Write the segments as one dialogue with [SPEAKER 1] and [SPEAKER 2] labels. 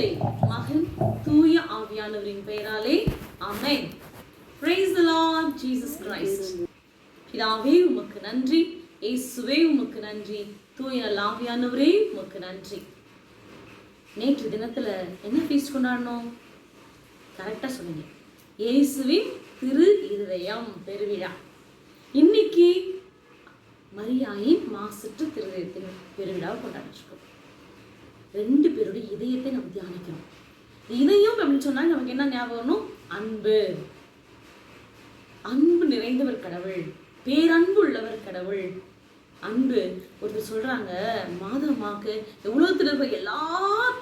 [SPEAKER 1] தந்தை மகன் தூய ஆவியானவரின் பெயராலே amen praise the lord jesus christ. பிதாவே உமக்கு நன்றி. இயேசுவே உமக்கு நன்றி. தூய ஆவியானவரே உமக்கு நன்றி. நேற்று தினத்துல என்ன ஃபீஸ்ட் கொண்டாடணும் கரெக்டா சொன்னீங்க இயேசுவின் திரு இருதயம் பெருவிழா. இன்னைக்கு மரியாயின் மாசற்று திரு பெருவிழாவை கொண்டாடிச்சிருக்கோம் ரெண்டு பேருடைய இதயத்தை நம்ம தியானிக்கணும். இதயம் அப்படின்னு சொன்னா நமக்கு என்ன ஞாபகம் அன்பு. அன்பு நிறைந்தவர் கடவுள். பேரன்பு உள்ளவர் கடவுள். அன்பு ஒருத்தர் சொல்றாங்க மாதமாக்கு உலகத்தில் இருக்கிற எல்லா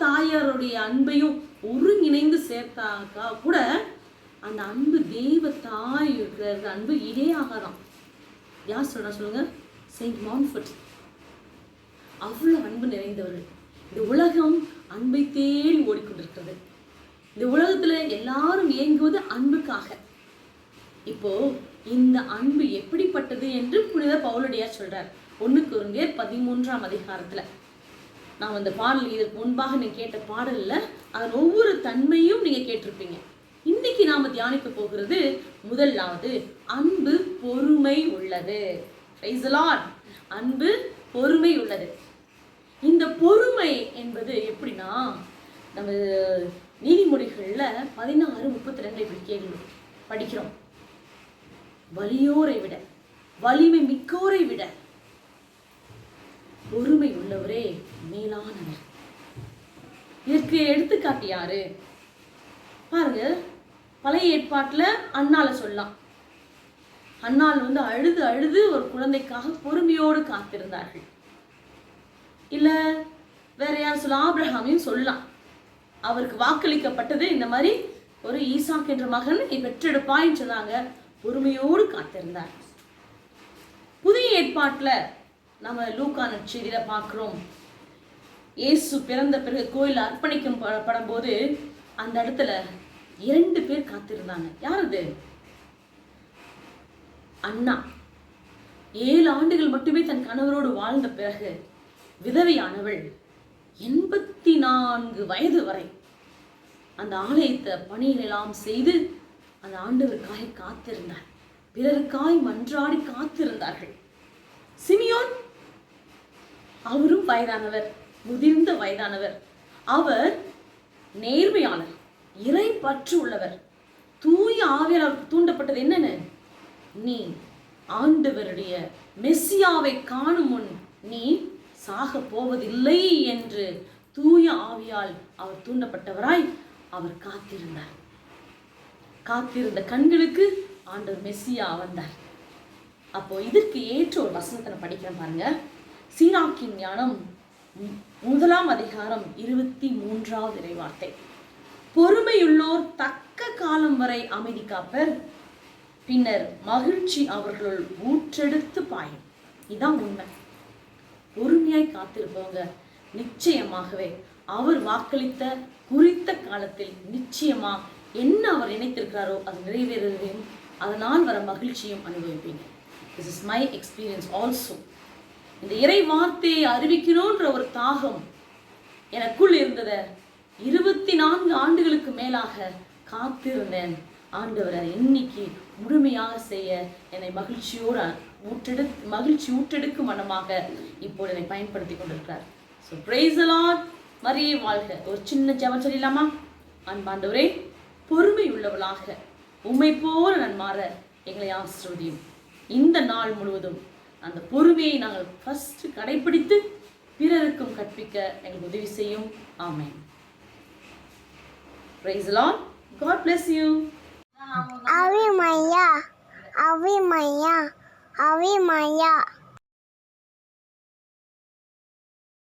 [SPEAKER 1] தாயாருடைய அன்பையும் ஒருங்கிணைந்து சேர்த்தாக்கா கூட அந்த அன்பு தெய்வ தாய் இருக்கிற அன்பு இதே ஆகாதான். யார் சொல்றா சொல்லுங்க? செயின்ட் மான்ஃபர்ட் அவ்வளோ அன்பு நிறைந்தவர்கள். இந்த உலகம் அன்பை தேடி ஓடிக்கொண்டிருக்கிறது. இந்த உலகத்துல எல்லாரும் இயங்குவது அன்புக்காக. இப்போ இந்த அன்பு எப்படிப்பட்டது என்று புனித பவுலடியார் சொல்றார். ஒன்றுக்கு ஒருங்கே பதிமூன்றாம் அதிகாரத்துல. நான் அந்த பாடல் இதற்கு முன்பாக நீங்க கேட்ட பாடல்ல அதன் ஒவ்வொரு தன்மையும் நீங்க கேட்டிருப்பீங்க. இன்னைக்கு நாம தியானிக்க போகிறது முதலாவது அன்பு பொறுமை உள்ளது. அன்பு பொறுமை உள்ளது. இந்த பொறுமை என்பது எப்படின்னா நம்ம நீதிமொழிகளில் பதினாறு முப்பத்தி ரெண்டு இப்படி கேள்வி படிக்கிறோம். வலியோரை விட வலிமை மிக்கோரை விட பொறுமை உள்ளவரே மேலானவர். இதற்கு எடுத்துக்காட்டு யாரு? பாருங்க பழைய ஏற்பாட்டில் அண்ணால சொல்லலாம். அண்ணால் வந்து அழுது அழுது ஒரு குழந்தைக்காக பொறுமையோடு காத்திருந்தார்கள். இல்லை வேற யார் சொல்லலாம் ஆப்ரஹாமையும் சொல்லலாம். அவருக்கு வாக்களிக்கப்பட்டது இந்த மாதிரி ஒரு ஈசாக் என்ற மகன் நீ பெற்றெடுப்பாயின்னு சொன்னாங்க. பொறுமையோடு காத்திருந்தார். புதிய ஏற்பாட்டில் நம்ம லூக்கான செய்தியில் பார்க்குறோம். இயேசு பிறந்த பிறகு கோயில் அர்ப்பணிக்கும் படம் போது அந்த இடத்துல இரண்டு பேர் காத்திருந்தாங்க. யார் அது? அண்ணா. ஏழு ஆண்டுகள் மட்டுமே தன் கணவரோடு வாழ்ந்த பிறகு விதவையானவள் எண்பத்தி நான்கு வயது வரை அந்த ஆலயத்தை பணிகளெல்லாம் செய்து அந்த ஆண்டவருக்காக காத்திருந்தார். பிறருக்காய் மன்றாடி காத்திருந்தார்கள். சிமியோன் அவரும் வயதானவர் முதிர்ந்த வயதானவர். அவர் நேர்மையாளர் இறை பற்று உள்ளவர். தூய ஆவியால் தூண்டப்பட்டது என்னென்ன? நீ ஆண்டவருடைய மெஸ்ஸியாவை காணும் முன் நீ சாக போவதில்லை என்று தூய ஆவியால் அவர் தூண்டப்பட்டவராய் அவர் காத்திருந்தார். காத்திருந்த கண்களுக்கு ஆண்டவர் மெஸ்ஸியா வந்தார். அப்போ இதற்கு ஏற்ற ஒரு வசனத்தை நான் படிக்கிறேன் பாருங்க. சீராக்கின் ஞானம் மு- முதலாம் அதிகாரம் இருபத்தி மூன்றாவது இறைவார்த்தை. பொறுமையுள்ளோர் தக்க காலம் வரை அமைதி காப்பர் பின்னர் மகிழ்ச்சி அவர்களுள் ஊற்றெடுத்து பாயும். இதுதான் உண்மை. பொறுமையாய் காத்திருப்பவங்க நிச்சயமாகவே. அவர் வாக்களித்த குறித்த காலத்தில் நிச்சயமா என்ன அவர் நினைத்திருக்கிறாரோ அது நிறைவேறுவதையும் அதனால் வர மகிழ்ச்சியும் அனுபவிப்பீங்க. This is my experience also இந்த இறை வார்த்தையை அறிவிக்கணுன்ற ஒரு தாகம் எனக்குள் இருந்தத இருபத்தி நான்கு ஆண்டுகளுக்கு மேலாக காத்திருந்தேன். ஆண்டவர் அதை இன்னைக்கு முழுமையாக செய்ய என்னை மகிழ்ச்சியோடு ஊற்றெடு மகிழ்ச்சி ஊற்றெடுக்கும் மனமாக இப்போது என்னை பயன்படுத்தி கொண்டிருக்கிறார். ஸோ பிரைஸ் மரியே வாழ்க. ஒரு சின்ன ஜபம் சொல்லலாமா அன்பாண்டவரே பொறுமை உள்ளவளாக உம்மை போல நான் மாற எங்களை ஆசிர்வதியும். இந்த நாள் முழுவதும் அந்த பொறுமையை நாங்கள் ஃபஸ்ட்டு கடைபிடித்து பிறருக்கும் கற்பிக்க எங்களுக்கு உதவி செய்யும். Amen. Praise lord god bless you
[SPEAKER 2] Avi Maria, Avi Maria.